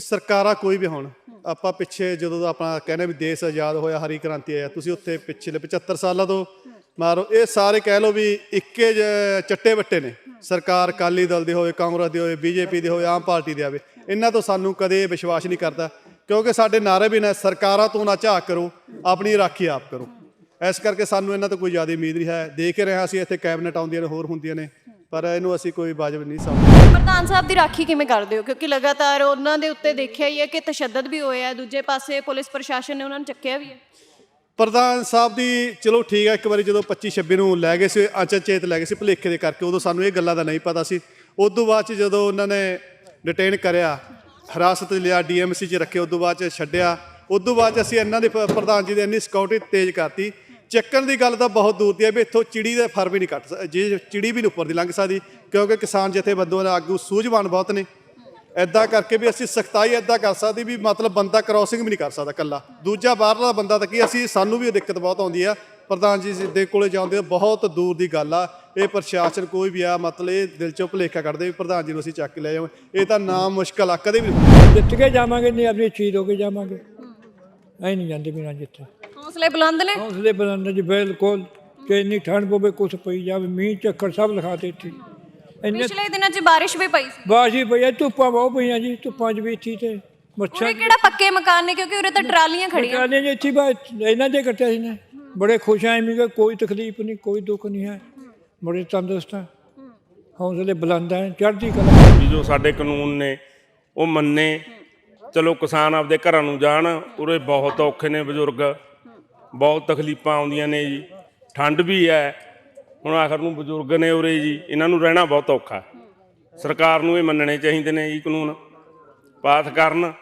ਸਰਕਾਰਾਂ ਕੋਈ ਵੀ ਹੋਣ, ਆਪਾਂ ਪਿੱਛੇ ਜਦੋਂ ਦਾ ਆਪਣਾ ਕਹਿੰਦੇ ਵੀ ਦੇਸ਼ ਆਜ਼ਾਦ ਹੋਇਆ, ਹਰੀ ਕ੍ਰਾਂਤੀ ਆਇਆ, ਤੁਸੀਂ ਉੱਥੇ ਪਿਛਲੇ 75 ਸਾਲਾਂ ਤੋਂ ਮਾਰੋ, ਇਹ ਸਾਰੇ ਕਹਿ ਲਓ ਵੀ ਇੱਕੇ ਜ- ਚੱਟੇ ਵੱਟੇ ਨੇ। ਸਰਕਾਰ ਅਕਾਲੀ ਦਲ ਦੇ ਹੋਵੇ, ਕਾਂਗਰਸ ਦੇ ਹੋਵੇ, ਬੀਜੇਪੀ ਦੀ ਹੋਵੇ, ਆਮ ਪਾਰਟੀ ਦੀ ਆਵੇ, ਇਹਨਾਂ ਤੋਂ ਸਾਨੂੰ ਕਦੇ ਵਿਸ਼ਵਾਸ ਨਹੀਂ ਕਰਦਾ, ਕਿਉਂਕਿ ਸਾਡੇ ਨਾਰੇ ਵੀ ਨੇ ਸਰਕਾਰਾਂ ਤੋਂ ਨਾ ਝਾਕ ਕਰੋ, ਆਪਣੀ ਰਾਖੀ ਆਪ ਕਰੋ। ਇਸ ਕਰਕੇ ਸਾਨੂੰ ਇਹਨਾਂ ਤੋਂ ਕੋਈ ਜ਼ਿਆਦਾ ਉਮੀਦ ਨਹੀਂ ਹੈ। ਦੇਖ ਰਹੇ ਹਾਂ ਅਸੀਂ, ਇੱਥੇ ਕੈਬਨਿਟ ਆਉਂਦੀਆਂ ਨੇ, ਹੋਰ ਹੁੰਦੀਆਂ ਨੇ। ਪਰ ਇਹਨੂੰ ਅਸੀਂ ਕੋਈ ਵਾਜਬ ਨਹੀਂ ਸਮਝਦੇ ਪ੍ਰਧਾਨ ਸਾਹਿਬ ਦੀ ਰਾਖੀ ਕਿਵੇਂ ਕਰਦੇ ਹੋ? ਕਿਉਂਕਿ ਲਗਾਤਾਰ ਉਹਨਾਂ ਦੇ ਉੱਤੇ ਦੇਖਿਆ ਹੀ ਹੈ ਕਿ ਤਸ਼ੱਦਦ ਵੀ ਹੋਇਆ ਹੈ ਦੂਜੇ ਪਾਸੇ ਪੁਲਿਸ ਪ੍ਰਸ਼ਾਸਨ ਨੇ ਉਹਨਾਂ ਨੂੰ ਚੱਕਿਆ ਵੀ ਹੈ। ਪ੍ਰਧਾਨ ਸਾਹਿਬ ਦੀ ਚਲੋ ਠੀਕ ਹੈ ਇੱਕ ਵਾਰੀ ਜਦੋਂ 25 26 ਨੂੰ ਲੈ ਗਏ ਸੀ ਅਚਨਚੇਤ ਲੈ ਗਏ ਸੀ ਭੁਲੇਖੇ ਦੇ ਕਰਕੇ ਉਦੋਂ ਸਾਨੂੰ ਇਹ ਗੱਲਾਂ ਦਾ ਨਹੀਂ ਪਤਾ ਸੀ। ਉਸ ਤੋਂ ਬਾਅਦ ਚ ਜਦੋਂ ਉਹਨਾਂ ਨੇ ਡਿਟੇਨ ਕਰਿਆ ਹਿਰਾਸਤ ਲਿਆ ਡੀਐਮਸੀ 'ਚ ਰੱਖੇ ਉਸ ਤੋਂ ਬਾਅਦ ਚ ਛੱਡਿਆ ਉਸ ਤੋਂ ਬਾਅਦ ਅਸੀਂ ਇਹਨਾਂ ਦੇ ਪ੍ਰਧਾਨ ਜੀ ਦੀ ਇੰਨੀ ਸਿਕਿਉਰਿਟੀ ਤੇਜ਼ ਕਰਤੀ ਚੱਕਣ ਦੀ ਗੱਲ ਤਾਂ ਬਹੁਤ ਦੂਰ ਦੀ ਹੈ ਵੀ ਇੱਥੋਂ ਚਿੜੀ ਦਾ ਫਰ ਵੀ ਨਹੀਂ ਕੱਟ ਸਕ- ਜੇ ਚਿੜੀ ਵੀ ਨਹੀਂ ਉੱਪਰ ਦੀ ਲੰਘ ਸਕਦੀ, ਕਿਉਂਕਿ ਕਿਸਾਨ ਜਥੇਬੰਦੀਆਂ ਦੇ ਆਗੂ ਸੂਝਵਾਨ ਬਹੁਤ ਨੇ। ਐਦਾਂ ਕਰਕੇ ਵੀ ਅਸੀਂ ਸਖਤਾਈ ਐਦਾਂ ਕਰ ਸਕਦੇ ਵੀ ਮਤਲਬ ਬੰਦਾ ਕ੍ਰਾਸਿੰਗ ਵੀ ਨਹੀਂ ਕਰ ਸਕਦਾ ਕੱਲਾ ਦੂਜਾ ਬਾਹਰਲਾ ਬੰਦਾ ਤਾਂ ਕੀ, ਅਸੀਂ ਸਾਨੂੰ ਵੀ ਇਹ ਦਿੱਕਤ ਬਹੁਤ ਆਉਂਦੀ ਆ। ਪ੍ਰਧਾਨ ਜੀ ਦੇ ਕੋਲੇ ਜਾਂਦੇ ਬਹੁਤ ਦੂਰ ਦੀ ਗੱਲ ਆ। ਇਹ ਪ੍ਰਸ਼ਾਸਨ ਕੋਈ ਵੀ ਆ, ਮਤਲਬ ਇਹ ਦਿਲ ਚੋਂ ਭੁਲੇਖਾ ਕੱਢਦੇ ਵੀ ਪ੍ਰਧਾਨ ਜੀ ਨੂੰ ਅਸੀਂ ਚੱਕ ਕੇ ਲੈ ਜਾਵਾਂ। ਇਹ ਤਾਂ ਨਾ ਮੁਸ਼ਕਲ ਆ, ਕਦੇ ਵੀ ਜਿੱਤ ਕੇ ਜਾਵਾਂਗੇ, ਨਹੀਂ ਆਪਣੀ ਚੀਜ਼ ਹੋ ਕੇ ਜਾਵਾਂਗੇ। ਐ ਨਹੀਂ ਜਾਂਦੇ ਬਿਨਾਂ ਜਿੱਤੇ। ਹੌਸਲੇ ਬੁਲੰਦ ਨੇ? ਹੌਸਲੇ ਬੁਲੰਦ ਜੀ ਬਿਲਕੁਲ। ਕਿ ਇੰਨੀ ਠੰਡ ਪਵੇ ਕੁਛ ਪਈ ਜਾਵੇ। ਮੀਂਹ ਚੱਕਰ ਸਭ ਲਿਖਾਤੇ ਇੱਥੇ ਇੰਨੇ ਪਿਛਲੇ ਦਿਨਾਂ 'ਚ ਬਾਰਿਸ਼ ਵੀ ਪਈ ਸੀ। ਬਾਸ਼ੀ ਪਈਆ ਧੁੱਪਾਂ ਬਹੁਤ ਪਈਆਂ ਜੀ ਧੁੱਪਾਂ 'ਚ ਵੀ ਇੱਥੇ ਤੇ ਮੱਛਰ ਉਰੇ ਕਿਹੜਾ ਪੱਕੇ ਮਕਾਨ ਨੇ? ਕਿਉਂਕਿ ਉਰੇ ਤਾਂ ਟਰਾਲੀਆਂ ਖੜੀਆਂ। ਕਾਲੇ ਜੀ ਇੱਥੇ ਬਾ ਇਹਨਾਂ ਦੇ ਕੱਟਿਆ ਸੀ ਨੇ। ਬੜੇ ਖੁਸ਼ ਆਂ ਵੀ ਕਿ ਕੋਈ ਤਕਲੀਫ ਨਹੀਂ ਕੋਈ ਦੁੱਖ ਨਹੀਂ ਹੈ। ਬੜੇ ਤੰਦਰੁਸਤ ਹੈ ਹੌਸਲੇ ਬੁਲੰਦ ਹੈ ਚੜ੍ਹਦੀ ਕਲਾ। ਵੀ ਜੋ ਸਾਡੇ ਕਾਨੂੰਨ ਨੇ ਉਹ ਮੰਨੇ। ਚਲੋ ਕਿਸਾਨ ਆਪਦੇ ਘਰਾਂ ਨੂੰ ਜਾਣ ਉਰੇ ਬਹੁਤ ਔਖੇ ਨੇ ਬਜ਼ੁਰਗ। ਬਹੁਤ ਤਕਲੀਫਾਂ ਆਉਂਦੀਆਂ ਨੇ ਜੀ। ਠੰਡ ਵੀ ਹੈ। ਹੁਣ ਆਖਰ ਨੂੰ ਬਜ਼ੁਰਗ ਨੇ ਉਰੇ ਜੀ ਇਹਨਾਂ ਨੂੰ ਰਹਿਣਾ ਬਹੁਤ ਔਖਾ। ਸਰਕਾਰ ਨੂੰ ਇਹ ਮੰਨਣੇ ਚਾਹੀਦੇ ਨੇ ਜੀ ਕਾਨੂੰਨ ਪਾਸ ਕਰਨ।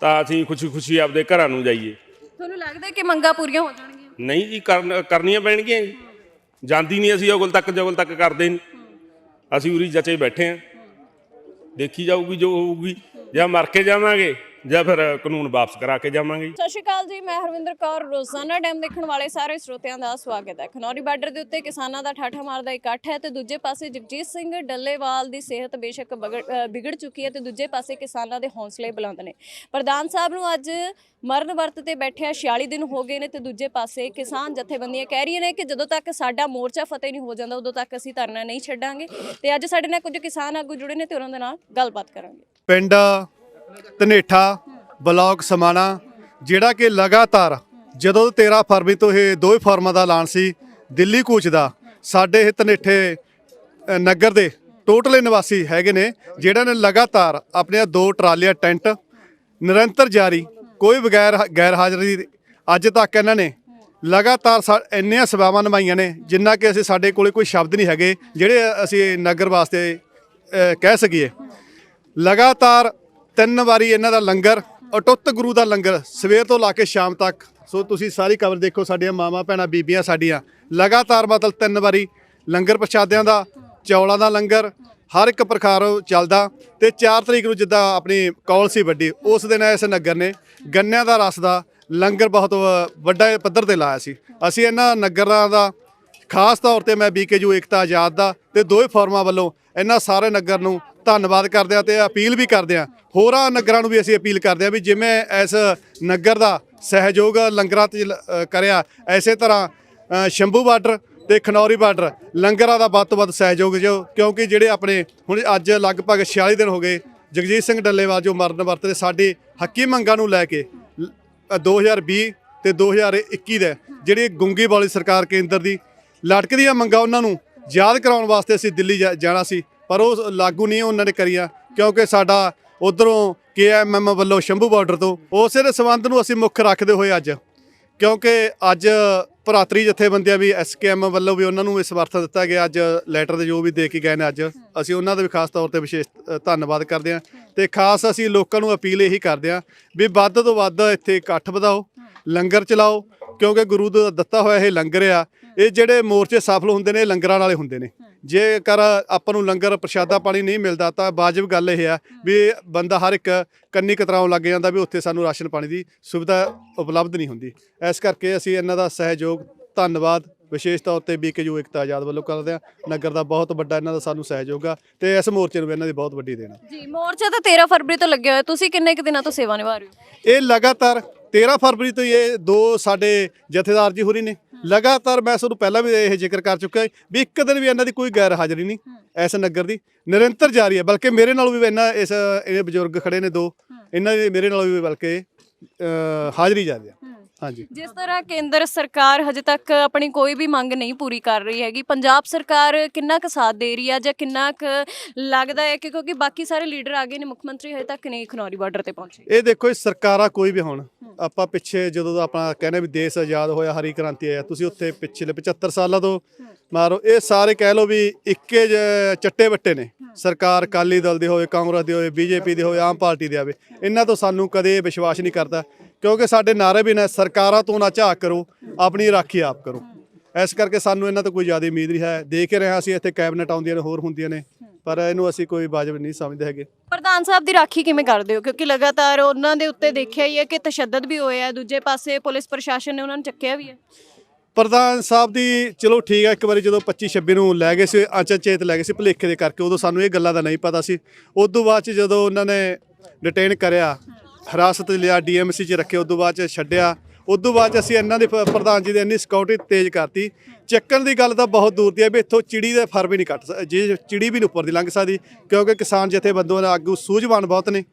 ਤਾਂ ਅਸੀਂ ਖੁਸ਼ੀ-ਖੁਸ਼ੀ ਆਪਦੇ ਘਰਾਂ ਨੂੰ ਜਾਈਏ। ਤੁਹਾਨੂੰ ਲੱਗਦਾ ਕਿ ਮੰਗਾਂ ਪੂਰੀਆਂ ਹੋ ਜਾਣਗੀਆਂ? ਨਹੀਂ ਜੀ ਕਰਨ ਕਰਨੀਆਂ ਪੈਣਗੀਆਂ ਜੀ। ਜਾਂਦੀ ਨਹੀਂ ਅਸੀਂ ਉਗਲ ਤੱਕ ਜਗਲ ਤੱਕ ਕਰਦੇ ਨਹੀਂ। ਅਸੀਂ ਉਰੀ ਜਚੇ ਬੈਠੇ ਆ ਦੇਖੀ ਜਾਊਗੀ ਜੋ ਹੋਊਗੀ ਜਾਂ ਮਰ ਕੇ ਜਾਵਾਂਗੇ। ਜਾਂ ਫਿਰ ਕਾਨੂੰਨ ਵਾਪਸ ਕਰਾ ਕੇ ਜਾਵਾਂਗੇ। ਸਤਿ ਸ਼੍ਰੀ ਅਕਾਲ ਜੀ ਮੈਂ ਹਰਵਿੰਦਰ ਕੌਰ ਰੋਜ਼ਾਨਾ ਟਾਈਮ ਦੇਖਣ ਵਾਲੇ ਸਾਰੇ ਸਰੋਤਿਆਂ ਦਾ ਸਵਾਗਤ ਹੈ। ਖਨੌਰੀ ਬਾਰਡਰ ਦੇ ਉੱਤੇ ਕਿਸਾਨਾਂ ਦਾ ਠਾਠਾ ਮਾਰਦਾ ਇਕੱਠ ਹੈ ਤੇ ਦੂਜੇ ਪਾਸੇ ਜਗਜੀਤ ਸਿੰਘ ਡੱਲੇਵਾਲ ਦੀ ਸਿਹਤ ਬੇਸ਼ੱਕ ਵਿਗੜ ਚੁੱਕੀ ਹੈ ਤੇ ਦੂਜੇ ਪਾਸੇ ਕਿਸਾਨਾਂ ਦੇ ਹੌਸਲੇ ਬੁਲੰਦ ਨੇ। ਪ੍ਰਧਾਨ ਸਾਹਿਬ ਨੂੰ ਅੱਜ ਮਰਨ ਵਰਤ ਤੇ ਬੈਠਿਆ 46 ਦਿਨ ਹੋ ਗਏ ਨੇ ਤੇ ਦੂਜੇ ਪਾਸੇ ਕਿਸਾਨ ਜਥੇਬੰਦੀਆਂ ਕਹਿ ਰਹੀਆਂ ਨੇ ਕਿ ਜਦੋਂ ਤੱਕ ਸਾਡਾ ਮੋਰਚਾ ਫਤਿਹ ਨਹੀਂ ਹੋ ਜਾਂਦਾ ਉਦੋਂ ਤੱਕ ਅਸੀਂ ਧਰਨਾ ਨਹੀਂ ਛੱਡਾਂਗੇ। ਤੇ ਅੱਜ ਸਾਡੇ ਨਾਲ ਕੁਝ ਕਿਸਾਨ ਆਗੂ ਜੁੜੇ ਨੇ ਤੇ ਉਹਨਾਂ ਦੇ ਨਾਲ ਗੱਲਬਾਤ ਕਰਾਂਗੇ। ਪਿੰਡ ਤਨੇਠਾ ਬਲਾਕ ਸਮਾਣਾ, ਜਿਹੜਾ ਕਿ ਲਗਾਤਾਰ ਜਦੋਂ 13 ਫਰਵਰੀ ਤੋਂ ਇਹ ਦੋਵੇਂ ਫਾਰਮਾਂ ਦਾ ਐਲਾਨ ਸੀ, ਦਿੱਲੀ ਕੂਚ ਦਾ, ਸਾਡੇ ਇਹ ਤਨੇਠੇ ਨਗਰ ਦੇ ਟੋਟਲੇ ਨਿਵਾਸੀ ਹੈਗੇ ਨੇ, ਜਿਹੜਾ ਨੇ ਲਗਾਤਾਰ ਆਪਣੀਆਂ ਦੋ ਟਰਾਲੀਆਂ, ਟੈਂਟ ਨਿਰੰਤਰ ਜਾਰੀ, ਕੋਈ ਬਗੈਰ ਗੈਰ ਹਾਜ਼ਰੀ ਅੱਜ ਤੱਕ ਇਹਨਾਂ ਨੇ ਲਗਾਤਾਰ ਸਾ- ਇੰਨੀਆਂ ਸੇਵਾਵਾਂ ਨਿਭਾਈਆਂ ਨੇ, ਜਿੰਨਾ ਕਿ ਅਸੀਂ ਸਾਡੇ ਕੋਲੇ ਕੋਈ ਸ਼ਬਦ ਨਹੀਂ ਹੈਗੇ, ਜਿਹੜੇ ਅਸੀਂ ਨਗਰ ਵਾਸਤੇ ਕਹਿ ਸਕੀਏ। ਲਗਾਤਾਰ ਤਿੰਨ ਵਾਰੀ ਇਹਨਾਂ ਦਾ ਲੰਗਰ ਅਟੁੱਟ ਗੁਰੂ ਦਾ ਲੰਗਰ, ਸਵੇਰ ਤੋਂ ਲਾ ਕੇ ਸ਼ਾਮ ਤੱਕ। ਸੋ ਤੁਸੀਂ ਸਾਰੀ ਕਵਰ ਦੇਖੋ, ਸਾਡੀਆਂ ਮਾਵਾਂ, ਭੈਣਾਂ, ਬੀਬੀਆਂ ਸਾਡੀਆਂ। ਲਗਾਤਾਰ ਮਤਲਬ ਤਿੰਨ ਵਾਰੀ ਲੰਗਰ ਪ੍ਰਸ਼ਾਦਿਆਂ ਦਾ, ਚੌਲਾਂ ਦਾ ਲੰਗਰ, ਹਰ ਇੱਕ ਪ੍ਰਕਾਰ ਚੱਲਦਾ। ਤੇ 4 ਤਰੀਕ ਨੂੰ ਜਿੱਦਾਂ ਆਪਣੀ ਕੌਲ ਸੀ ਵੱਡੀ, ਉਸ ਦਿਨ ਇਸ ਨਗਰ ਨੇ ਗੰਨਿਆਂ ਦਾ ਰਸ ਦਾ ਲੰਗਰ ਬਹੁਤ ਵ- ਵੱਡਾ ਪੱਧਰ ਤੇ ਲਾਇਆ ਸੀ। ਅਸੀਂ ਇਹਨਾਂ ਨਗਰਾਂ ਦਾ ਖਾਸ ਤੌਰ ਤੇ ਮੈਂ ਬੀਕੇਯੂ ਏਕਤਾ ਆਜ਼ਾਦ ਦਾ ਤੇ ਦੋਵੇਂ ਫੋਰਮਾਂ ਵੱਲੋਂ ਇਹਨਾਂ ਸਾਰੇ ਨਗਰ ਨੂੰ ਧੰਨਵਾਦ ਕਰਦੇ ਆ ਤੇ ਅਪੀਲ ਵੀ ਕਰਦੇ ਆ ਹੋਰਾਂ ਨਗਰਾਂ ਨੂੰ ਵੀ ਅਸੀਂ ਅਪੀਲ ਕਰਦੇ ਆ ਵੀ ਜਿਵੇਂ ਇਸ ਨਗਰ ਦਾ ਸਹਿਯੋਗ ਲੰਗਰਾਂ ਤੇ ਕਰਿਆ ਐਸੇ ਤਰ੍ਹਾਂ ਸ਼ੰਭੂ ਬਾਰਡਰ ਤੇ ਖਨੌਰੀ ਬਾਰਡਰ ਲੰਗਰਾਂ ਦਾ ਵੱਧ ਤੋਂ ਵੱਧ ਸਹਿਯੋਗ ਜੋ ਕਿਉਂਕਿ ਜਿਹੜੇ ਆਪਣੇ ਹੁਣ ਅੱਜ ਲਗਭਗ 46 ਦਿਨ ਹੋ ਗਏ ਜਗਜੀਤ ਸਿੰਘ ਡੱਲੇਵਾਲ ਜੋ ਮਰਨ ਵਰਤਦੇ ਸਾਡੀ ਹੱਕੀ ਮੰਗਾਂ ਨੂੰ ਲੈ ਕੇ ਲ- ਅ, 2020 ਤੇ 2021 ਦੇ ਜਿਹੜੀ ਗੁੰਗੀ ਵਾਲੀ ਸਰਕਾਰ ਕੇਂਦਰ ਦੀ ਲਟਕਦੀਆਂ ਮੰਗਾਂ ਉਹਨਾਂ ਨੂੰ। ਯਾਦ ਕਰਾਉਣ ਵਾਸਤੇ ਅਸੀਂ ਦਿੱਲੀ ਜਾ- ਜਾਣਾ ਸੀ, ਪਰ ਉਹ ਲਾਗੂ ਨਹੀਂ ਉਹਨਾਂ ਨੇ ਕਰੀਆਂ, ਕਿਉਂਕਿ ਸਾਡਾ ਉਧਰੋਂ ਕੇਐਮਐਮ ਵੱਲੋਂ ਸ਼ੰਭੂ ਬਾਰਡਰ ਤੋਂ, ਉਸੇ ਦੇ ਸੰਬੰਧ ਨੂੰ ਅਸੀਂ ਮੁੱਖ ਰੱਖਦੇ ਹੋਏ ਅੱਜ। ਕਿਉਂਕਿ ਅੱਜ ਭਰਾਤਰੀ ਜਥੇਬੰਦੀਆਂ ਵੀ ਐਸਕੇਐਮ ਵੱਲੋਂ ਵੀ ਉਹਨਾਂ ਨੂੰ ਇਸ ਸਮਰਥਨ ਦਿੱਤਾ ਗਿਆ, ਅੱਜ ਲੈਟਰ ਦੇ ਜੋ ਵੀ ਦੇ ਕੇ ਗਏ ਨੇ ਅੱਜ, ਅਸੀਂ ਉਹਨਾਂ ਦਾ ਵੀ ਖਾਸ ਤੌਰ ਤੇ ਵਿਸ਼ੇਸ਼ ਧੰਨਵਾਦ ਕਰਦੇ ਹਾਂ। ਤੇ ਖਾਸ ਅਸੀਂ ਲੋਕਾਂ ਨੂੰ ਅਪੀਲ ਇਹੀ ਕਰਦੇ ਹਾਂ ਵੀ ਵੱਧ ਤੋਂ ਵੱਧ ਇੱਥੇ ਇਕੱਠ ਵਧਾਓ, ਲੰਗਰ ਚਲਾਓ, ਕਿਉਂਕਿ ਗੁਰੂ ਦਾ ਦਿੱਤਾ ਹੋਇਆ ਇਹ ਲੰਗਰ ਆ ਇਹ ਜਿਹੜੇ ਮੋਰਚੇ ਸਫਲ ਹੁੰਦੇ ਨੇ ਲੰਗਰਾਂ ਵਾਲੇ ਹੁੰਦੇ ਨੇ। ਜੇਕਰ ਆਪਾਂ ਨੂੰ ਲੰਗਰ ਪ੍ਰਸ਼ਾਦਾ ਪਾਣੀ ਨਹੀਂ ਮਿਲਦਾ ਤਾਂ ਵਾਜਬ ਗੱਲ ਇਹ ਆ ਵੀ ਬੰਦਾ ਹਰ ਇੱਕ ਕੰਨੀ ਕਤਰਾਉਣ ਲੱਗ ਜਾਂਦਾ ਵੀ ਉੱਥੇ ਸਾਨੂੰ ਰਾਸ਼ਨ ਪਾਣੀ ਦੀ ਸੁਵਿਧਾ ਉਪਲਬਧ ਨਹੀਂ ਹੁੰਦੀ। ਇਸ ਕਰਕੇ ਅਸੀਂ ਇਹਨਾਂ ਦਾ ਸਹਿਯੋਗ ਧੰਨਵਾਦ ਵਿਸ਼ੇਸ਼ ਤੌਰ ਤੇ ਬੀਕੇਯੂ ਇਕਤਾ ਆਜ਼ਾਦ ਵੱਲੋਂ ਕਰਦੇ ਆ ਨਗਰ ਦਾ ਬਹੁਤ ਵੱਡਾ ਇਹਨਾਂ ਦਾ ਸਾਨੂੰ ਸਹਿਯੋਗ ਆ ਤੇ ਇਸ ਮੋਰਚੇ ਨੂੰ ਵੀ ਇਹਨਾਂ ਦੀ ਬਹੁਤ ਵੱਡੀ ਦੇਣ ਜੀ ਮੋਰਚਾ ਤਾਂ 13 ਫਰਵਰੀ ਤੋਂ ਲੱਗਿਆ ਹੋਇਆ। ਤੁਸੀਂ ਕਿੰਨੇ ਕੁ ਦਿਨਾਂ ਤੋਂ ਸੇਵਾ ਨਿਭਾ ਰਹੇ ਹੋ? ਇਹ ਲਗਾਤਾਰ 13 ਫਰਵਰੀ ਤੋਂ ਇਹ ਦੋ ਸਾਡੇ ਜਥੇਦਾਰ ਜੀ ਹੋਰੀ ਨੇ। ਲਗਾਤਾਰ ਮੈਂ ਤੁਹਾਨੂੰ ਪਹਿਲਾਂ ਵੀ ਇਹ ਜ਼ਿਕਰ ਕਰ ਚੁੱਕਾ ਵੀ ਇੱਕ ਦਿਨ ਵੀ ਇਹਨਾਂ ਦੀ ਕੋਈ ਗੈਰ ਹਾਜ਼ਰੀ ਨਹੀਂ ਇਸ ਨਗਰ ਦੀ। ਨਿਰੰਤਰ ਜਾਰੀ ਹੈ ਬਲਕਿ ਮੇਰੇ ਨਾਲ ਵੀ ਇਹਨਾਂ ਇਸ ਇਹ ਬਜ਼ੁਰਗ ਖੜੇ ਨੇ ਦੋ ਇਹਨਾਂ ਦੀ ਮੇਰੇ ਨਾਲ ਵੀ ਬਲਕਿ ਹਾਜ਼ਰੀ ਜਾਰੀ ਹੈ। ਹਾਂਜੀ। ਜਿਸ ਤਰ੍ਹਾਂ ਕੇਂਦਰ ਸਰਕਾਰ ਹਜੇ ਤੱਕ ਆਪਣੀ ਕੋਈ ਵੀ ਮੰਗ ਨਹੀਂ ਪੂਰੀ ਕਰ ਰਹੀ ਹੈਗੀ ਪੰਜਾਬ ਸਰਕਾਰ ਕਿੰਨਾ ਕੁ ਸਾਥ ਦੇ ਰਹੀ ਹੈ ਜਾਂ ਕਿੰਨਾ ਕੁ ਲੱਗਦਾ ਹੈ ਕਿ ਕਿਉਂਕਿ ਬਾਕੀ ਸਾਰੇ ਲੀਡਰ ਆ ਗਏ ਨੇ ਮੁੱਖ ਮੰਤਰੀ ਹਜੇ ਤੱਕ ਨਹੀਂ ਖਨੌਰੀ ਬਾਰਡਰ ਤੇ ਪਹੁੰਚੇ। ਇਹ ਦੇਖੋ ਇਹ ਸਰਕਾਰਾਂ ਕੋਈ ਵੀ ਹੋਣ ਆਪਾਂ ਪਿੱਛੇ ਜਦੋਂ ਦਾ ਆਪਣਾ ਕਹਿੰਦੇ ਵੀ ਦੇਸ਼ ਆਜ਼ਾਦ ਹੋਇਆ ਹਰੀ ਕ੍ਰਾਂਤੀ ਆਇਆ ਤੁਸੀਂ ਉੱਥੇ ਪਿਛਲੇ 75 ਸਾਲਾਂ ਤੋਂ ਮਾਰੋ। ਇਹ ਸਾਰੇ ਕਹਿ ਲਓ ਵੀ ਇੱਕੇ ਜ- ਚੱਟੇ ਵੱਟੇ ਨੇ। ਸਰਕਾਰ ਅਕਾਲੀ ਦਲ ਦੇ ਹੋਵੇ ਕਾਂਗਰਸ ਦੇ ਹੋਵੇ ਬੀਜੇਪੀ ਦੇ ਹੋਵੇ ਆਮ ਪਾਰਟੀ ਦੇ ਆਵੇ ਇਹਨਾਂ ਤੋਂ ਸਾਨੂੰ ਕਦੇ ਵਿਸ਼ਵਾਸ ਨਹੀਂ ਕਰਦਾ। ਕਿਉਂਕਿ ਸਾਡੇ ਨਾਰੇ ਵੀ ਨੇ ਸਰਕਾਰਾਂ ਤੋਂ ਨਾ ਝਾਕ ਕਰੋ ਆਪਣੀ ਰਾਖੀ ਆਪ ਕਰੋ। ਇਸ ਕਰਕੇ ਸਾਨੂੰ ਇਹਨਾਂ ਤੋਂ ਕੋਈ ਜ਼ਿਆਦਾ ਉਮੀਦ ਨਹੀਂ ਹੈ। ਦੇਖ ਰਹੇ ਹਾਂ ਅਸੀਂ ਇੱਥੇ ਕੈਬਨਿਟ ਆਉਂਦੀਆਂ ਨੇ ਹੋਰ ਹੁੰਦੀਆਂ ਨੇ। ਪਰ ਇਹਨੂੰ ਅਸੀਂ ਕੋਈ ਵਾਜਬ ਨਹੀਂ ਸਮਝਦੇ ਹੈਗੇ। ਪ੍ਰਧਾਨ ਸਾਹਿਬ ਦੀ ਰਾਖੀ ਕਿਵੇਂ ਕਰਦੇ ਹੋ? ਕਿਉਂਕਿ ਲਗਾਤਾਰ ਉਹਨਾਂ ਦੇ ਉੱਤੇ ਦੇਖਿਆ ਹੀ ਹੈ ਕਿ ਤਸ਼ੱਦਦ ਵੀ ਹੋਇਆ ਹੈ ਦੂਜੇ ਪਾਸੇ ਪੁਲਿਸ ਪ੍ਰਸ਼ਾਸਨ ਨੇ ਉਹਨਾਂ ਨੂੰ ਚੱਕਿਆ ਵੀ ਹੈ। ਪ੍ਰਧਾਨ ਸਾਹਿਬ ਦੀ ਚਲੋ ਠੀਕ ਹੈ ਇੱਕ ਵਾਰੀ ਜਦੋਂ 25 26 ਨੂੰ ਲੈ ਗਏ ਸੀ ਅਚਨਚੇਤ ਲੈ ਗਏ ਸੀ ਭੁਲੇਖੇ ਦੇ ਕਰਕੇ ਉਦੋਂ ਸਾਨੂੰ ਇਹ ਗੱਲਾਂ ਦਾ ਨਹੀਂ ਪਤਾ ਸੀ। ਉਸ ਤੋਂ ਬਾਅਦ ਚ ਜਦੋਂ ਉਹਨਾਂ ਨੇ ਡਿਟੇਨ ਕਰਿਆ ਹਿਰਾਸਤ 'ਚ ਲਿਆ ਡੀਐਮਸੀ 'ਚ ਰੱਖਿਆ ਉਸ ਤੋਂ ਬਾਅਦ ਚ ਛੱਡਿਆ ਉਸ ਤੋਂ ਬਾਅਦ 'ਚ ਅਸੀਂ ਇਹਨਾਂ ਦੇ ਪ- ਪ੍ਰਧਾਨ ਜੀ ਦੇ ਇੰਨੀ ਸਿਕਿਉਰਿਟੀ ਤੇਜ਼ ਕਰਤੀ। ਚੱਕਣ ਦੀ ਗੱਲ ਤਾਂ ਬਹੁਤ ਦੂਰ ਦੀ ਹੈ ਵੀ ਇੱਥੋਂ ਚਿੜੀ ਦੇ ਫਰ ਵੀ ਨਹੀਂ ਕੱਟ ਸਕ- ਜੇ ਚਿੜੀ ਵੀ ਨਹੀਂ ਉੱਪਰ ਦੀ ਲੰਘ ਸਕਦੀ, ਕਿਉਂਕਿ ਕਿਸਾਨ ਜਥੇਬੰਦੀਆਂ ਦੇ ਆਗੂ ਸੂਝਵਾਨ ਬਹੁਤ ਨੇ।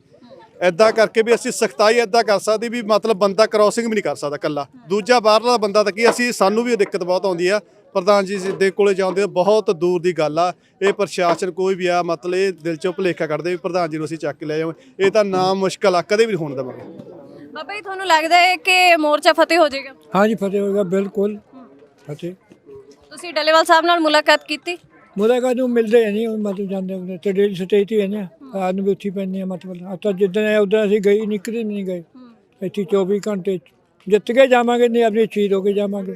ਐਦਾਂ ਕਰਕੇ ਵੀ ਅਸੀਂ ਸਖਤਾਈ ਐਦਾਂ ਕਰ ਸਕਦੇ ਵੀ ਮਤਲਬ ਬੰਦਾ ਕ੍ਰਾਸਿੰਗ ਵੀ ਨਹੀਂ ਕਰ ਸਕਦਾ ਕੱਲਾ ਦੂਜਾ ਬਾਹਰਲਾ ਬੰਦਾ ਤਾਂ ਕੀ ਅਸੀਂ, ਸਾਨੂੰ ਵੀ ਇਹ ਦਿੱਕਤ ਬਹੁਤ ਆਉਂਦੀ ਆ। ਪ੍ਰਧਾਨ ਜੀ ਦੇ ਕੋਲੇ ਜਾਂਦੇ ਬਹੁਤ ਦੂਰ ਦੀ ਗੱਲ ਆ। ਇਹ ਪ੍ਰਸ਼ਾਸਨ ਕੋਈ ਵੀ ਆ, ਮਤਲਬ ਇਹ ਦਿਲ ਚੋਂ ਭੁਲੇਖਾ ਕੱਢਦੇ ਵੀ ਪ੍ਰਧਾਨ ਜੀ ਨੂੰ ਅਸੀਂ ਚੱਕ ਕੇ ਲੈ ਜਾਵਾਂ ਇਹ ਤਾਂ ਨਾ ਮੁਸ਼ਕਲ ਆ, ਕਦੇ ਵੀ ਨਹੀਂ ਹੋਣ ਦੇਵਾਂਗੇ। ਬਾਬਾ ਜੀ ਤੁਹਾਨੂੰ ਲੱਗਦਾ ਹੈ ਕਿ ਮੋਰਚਾ ਫਤਿਹ ਹੋ ਜਾਏਗਾ? ਹਾਂਜੀ ਫਤਿਹ ਹੋਏਗਾ ਬਿਲਕੁਲ। ਫਤਿਹ। ਤੁਸੀਂ ਡੱਲੇਵਾਲ ਸਾਹਿਬ ਨਾਲ ਮੁਲਾਕਾਤ ਕੀਤੀ? ਮੁਲਾਕਾਤ ਨੂੰ ਮਿਲਦੇ ਹੈ ਨਹੀਂ ਮਤਲਬ ਜਾਂਦੇ ਹੁੰਦੇ ਤੇ ਡੇਲੀ ਸਟੇਜ ਤੇ ਹੈ ਨਾ ਆਦ ਨੂੰ ਵੀ ਉੱਥੇ ਪੈਂਦੇ ਆ ਮਤਲਬ। ਆਪਾਂ ਜਿੱਦਣ ਆਏ ਉਦੋਂ ਅਸੀਂ ਗਈ ਨਿਕਲੇ ਨਹੀਂ ਗਏ। ਇੱਥੇ 24 ਘੰਟੇ ਜਿੱਤ ਕੇ ਜਾਵਾਂਗੇ ਨਹੀਂ ਆਪਣੀ ਚੀਜ਼ ਹੋ ਕੇ ਜਾਵਾਂਗੇ।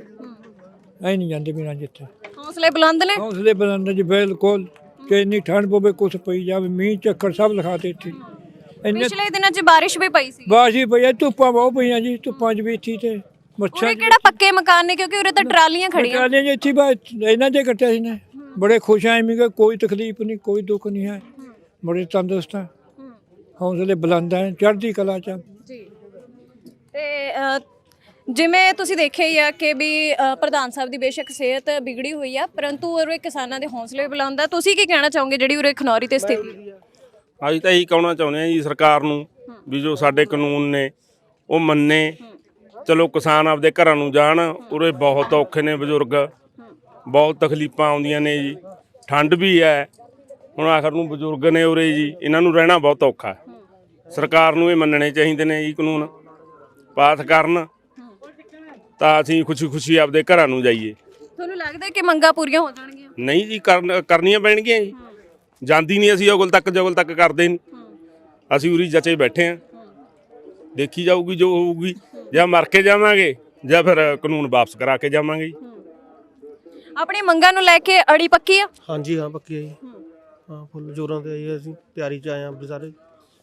ਐ ਨਹੀਂ ਜਾਂਦੇ ਬਿਨਾਂ ਜਿੱਥੇ ਹੌਸਲੇ ਬੁਲੰਦ ਨੇ? ਹੌਸਲੇ ਬੁਲੰਦ ਜੀ ਬਿਲਕੁਲ। ਕਿ ਇੰਨੀ ਠੰਡ ਪਵੇ ਕੁਛ ਪਈ ਜਾਵੇ ਮੀਂਹ ਝੱਖੜ ਸਭ ਲਿਖਾਤੇ ਇੱਥੇ ਇੰਨੇ ਪਿਛਲੇ ਦਿਨਾਂ 'ਚ ਬਾਰਿਸ਼ ਵੀ ਪਈ ਸੀ। ਬਾਜੀ ਪਈ ਧੁੱਪਾਂ ਬਹੁਤ ਪਈਆਂ ਜੀ ਧੁੱਪਾਂ 'ਚ ਵੀ ਇੱਥੇ ਤੇ ਮੱਛਰ ਉਰੇ ਕਿਹੜਾ ਪੱਕੇ ਮਕਾਨ ਨੇ ਕਿਉਂਕਿ ਉਰੇ ਤਾਂ ਟਰਾਲੀਆਂ ਖੜੀਆਂ। ਟਰਾਲੀਆਂ ਜੀ ਇੱਥੇ ਬਾ ਇਹਨਾਂ ਦੇ ਕੱਟਿਆ ਸੀ ਨੇ। ਬੜੇ ਖੁਸ਼ ਆਂ ਐਵੇਂ ਕਿ ਕੋਈ ਤਕਲੀਫ ਨਹੀਂ ਕੋਈ ਦੁੱਖ ਨਹੀਂ ਹੈ। ਬੜੇ ਤੰਦਰੁਸਤ ਆ। ਹੌਸਲੇ ਬੁਲੰਦ ਆ ਚੜ੍ਹਦੀ ਕਲਾ ਚ ਆ। ਜੀ। ਤੇ ਅ, ਜਿਵੇਂ ਤੁਸੀਂ ਦੇਖਿਆ ਹੀ ਆ ਕਿ ਵੀ ਅ, ਪ੍ਰਧਾਨ ਸਾਹਿਬ ਦੀ ਬੇਸ਼ੱਕ ਸਿਹਤ ਵਿਗੜੀ ਹੋਈ ਆ ਪਰੰਤੂ ਉਰੇ ਕਿਸਾਨਾਂ ਦੇ ਹੌਸਲੇ ਬੁਲੰਦ ਆ। ਤੁਸੀਂ ਕੀ ਕਹਿਣਾ ਚਾਹੋਗੇ ਜਿਹੜੀ ਉਰੇ ਖਨੌਰੀ ਤੇ ਸਥਿਤੀ? ਹੈ ਅਸੀਂ ਤਾਂ ਇਹੀ ਕਹਿਣਾ ਚਾਹੁੰਦੇ ਹਾਂ ਜੀ ਸਰਕਾਰ ਨੂੰ ਵੀ ਜੋ ਸਾਡੇ ਕਾਨੂੰਨ ਨੇ ਉਹ ਮੰਨੇ। ਚਲੋ ਕਿਸਾਨ ਆਪਦੇ ਘਰਾਂ ਨੂੰ ਜਾਣ ਉਰੇ ਬਹੁਤ ਔਖੇ ਨੇ ਬਜ਼ੁਰਗ। ਬਹੁਤ ਤਕਲੀਫਾਂ ਆਉਂਦੀਆਂ ਨੇ ਜੀ। ਠੰਡ ਵੀ ਹੈ। ਹੁਣ ਆਖਰ ਨੂੰ ਬਜ਼ੁਰਗ ਨੇ ਉਰੇ ਜੀ। ਇਹਨਾਂ ਨੂੰ ਰਹਿਣਾ ਬਹੁਤ ਔਖਾ ਸਰਕਾਰ ਨੂੰ ਇਹ ਮੰਨਣੇ ਚਾਹੀਦੇ ਨੇ ਜੀ ਕਾਨੂੰਨ ਪਾਸ ਕਰਨ। ਤਾਂ ਅਸੀਂ ਖੁਸ਼ੀ-ਖੁਸ਼ੀ ਆਪਦੇ ਘਰਾਂ ਨੂੰ ਜਾਈਏ। ਤੁਹਾਨੂੰ ਲੱਗਦਾ ਕਿ ਮੰਗਾਂ ਪੂਰੀਆਂ ਹੋ ਜਾਣਗੀਆਂ? ਨਹੀਂ ਜੀ ਕਰਨ- ਕਰਨੀਆਂ ਪੈਣਗੀਆਂ ਜੀ। ਜਾਂਦੀ ਨਹੀਂ ਅਸੀਂ ਅਗਲ ਤੱਕ ਜਗਲ ਤੱਕ ਕਰਦੇ ਨਹੀਂ ਅਸੀਂ ਉਰੀ ਜਚੇ ਬੈਠੇ ਆ। ਦੇਖੀ ਜਾਊਗੀ ਜੋ ਹੋਊਗੀ। ਜਾਂ ਮਰ ਕੇ ਜਾਵਾਂਗੇ ਜਾਂ ਫਿਰ ਕਾਨੂੰਨ ਵਾਪਸ ਕਰਾ ਕੇ ਜਾਵਾਂਗੇ ਜੀ। ਆਪਣੀ ਮੰਗਾਂ ਨੂੰ ਲੈ ਕੇ ਅੜੀ ਪੱਕੀ ਆ? ਹਾਂਜੀ ਹਾਂ ਪੱਕੀ ਹੈ ਜੀ। ਹਾਂ ਫੁੱਲ ਜੋਰਾਂ ਤੇ ਆਈ ਅਸੀਂ। ਤਿਆਰੀ ਚ ਆਏ ਵੀ ਸਾਰੇ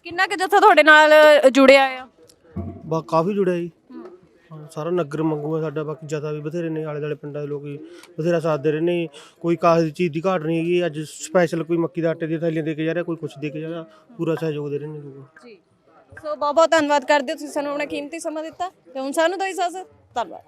ਕਿੰਨਾ ਕੁ ਜੱਥਾ ਤੁਹਾਡੇ ਨਾਲ ਜੁੜਿਆ ਆ? ਬਾ ਕਾਫੀ ਜੁੜਿਆ ਜੀ। ਸਾਰਾ ਨਗਰ ਮੰਗੂਗਾ ਸਾਡਾ, ਬਾਕੀ ਜਦਾ ਵੀ ਬਥੇਰੇ ਨੇ ਆਲੇ ਦੁਆਲੇ ਪਿੰਡਾਂ ਦੇ ਲੋਕ ਵੀ ਬਥੇਰਾ ਸਾਥ ਦੇ ਰਹੇ ਨੇ। ਕੋਈ ਕਾਹਦੀ ਚੀਜ਼ ਦੀ ਘਾਟ ਨਹੀਂ ਹੈਗੀ, ਅੱਜ ਸਪੈਸ਼ਲ ਕੋਈ ਮੱਕੀ ਦਾ ਆਟੇ ਦੀਆਂ ਥੈਲੀਆਂ ਦੇ ਕੇ ਜਾ ਰਿਹਾ, ਕੋਈ ਕੁਛ ਦੇ ਕੇ ਜਾ ਰਿਹਾ, ਪੂਰਾ ਸਹਿਯੋਗ ਦੇ ਰਹੇ ਨੇ ਲੋਕ। ਜੀ। ਸੋ ਬਹੁਤ ਬਹੁਤ ਧੰਨਵਾਦ ਕਰਦੇ ਹੋ ਤੁਸੀਂ ਸਾਨੂੰ ਆਪਣਾ ਕੀਮਤੀ ਸਮਾਂ ਦਿੱਤਾ ਤੇ ਹੁਣ ਸਾਨੂੰ ਦੋ ਇਜਾਜ਼ਤ ਧੰਨਵਾਦ।